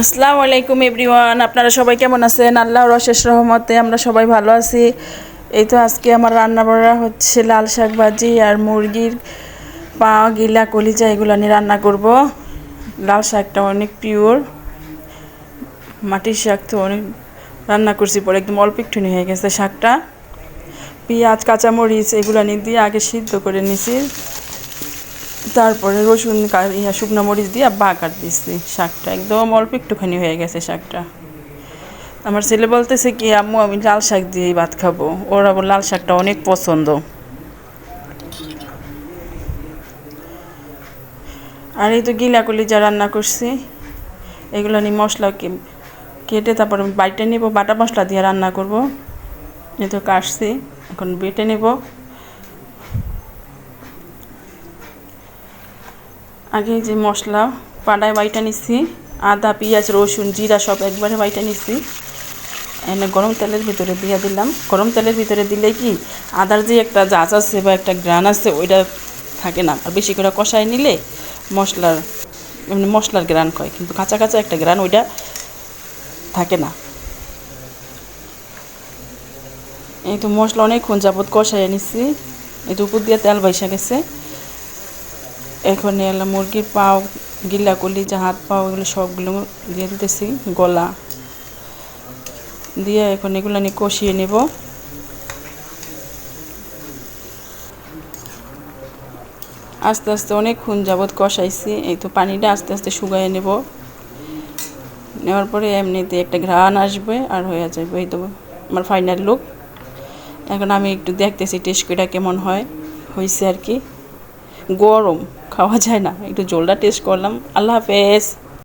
আসসালামু আলাইকুম এভরিওয়ান, আপনারা সবাই কেমন আছেন? আল্লাহর অশেষ রহমতে আমরা সবাই ভালো আছি। এই তো আজকে আমার রান্না বাড়া হচ্ছে লাল শাক ভাজি আর মুরগির পা, গিলা, কলিজা, এগুলো নিয়ে রান্না করব। লাল শাকটা অনেক পিওর মাটির শাক তো অনেক রান্না করছি পরে, একদম অল্প একটুনি হয়ে গেছে শাকটা। পেঁয়াজ, কাঁচামরিচ, এগুলো নিয়ে দিয়ে আগে সিদ্ধ করে নিছি। তারপরে রসুন ইয়া শুকনো মরিচ দিয়ে বাগার দিচ্ছি শাকটা। একদম অল্প একটুখানি হয়ে গেছে শাকটা। আমার ছেলে বলতেছে কি, আম্মু, আমি লাল শাক দিয়ে ভাত খাব। ওর আবার লাল শাকটা অনেক পছন্দ। আর এই তো গিলাকুলি যা রান্না করছি, এগুলো নিয়ে মশলা কেটে তারপর বাইটে নেব, বাটা মশলা দিয়ে রান্না করব। এই তো কাটছি, এখন বেটে নেব। আগে যে মশলা, পাড়ায় বাইটা নিচ্ছি আদা, পেঁয়াজ, রসুন, জিরা সব একবারে বাইটা নিচ্ছি এনে গরম তেলের ভিতরে দিয়ে দিলাম। গরম তেলের ভিতরে দিলে কি আদার যে একটা জাজ আছে বা একটা গ্রান আছে, ওইটা থাকে না। আর বেশি করে কষায় নিলে মশলার এমনি মশলার গ্রান কয় কিন্তু কাঁচা কাঁচা একটা গ্রান ওইটা থাকে না। এই তো মশলা অনেকক্ষণ যাবত কষাই নিচ্ছি এই তো উপর দিয়ে তেল বাইসা গেছে। এখন এলাম মুরগির পাও, গিলা কলি, যে হাত পাও, এগুলো সবগুলো দিয়ে দিতেছি, গলা। দিয়ে এখন এগুলো নিয়ে কষিয়ে নেব। আস্তে আস্তে অনেকক্ষণ যাবৎ কষাইছি, এই তো পানিটা আস্তে আস্তে শুকাইয়ে নেব। নেওয়ার পরে এমনিতে একটা ঘ্রাণ আসবে আর হয়ে যাবে, এই তো আমার ফাইনাল লুক এখন আমি একটু দেখতেছি টেস্ট কেমন হয় হয়েছে আর কি। গরম খাওয়া যায় না। একটু জলটা টেস্ট করলাম। আল্লাহ হাফেজ।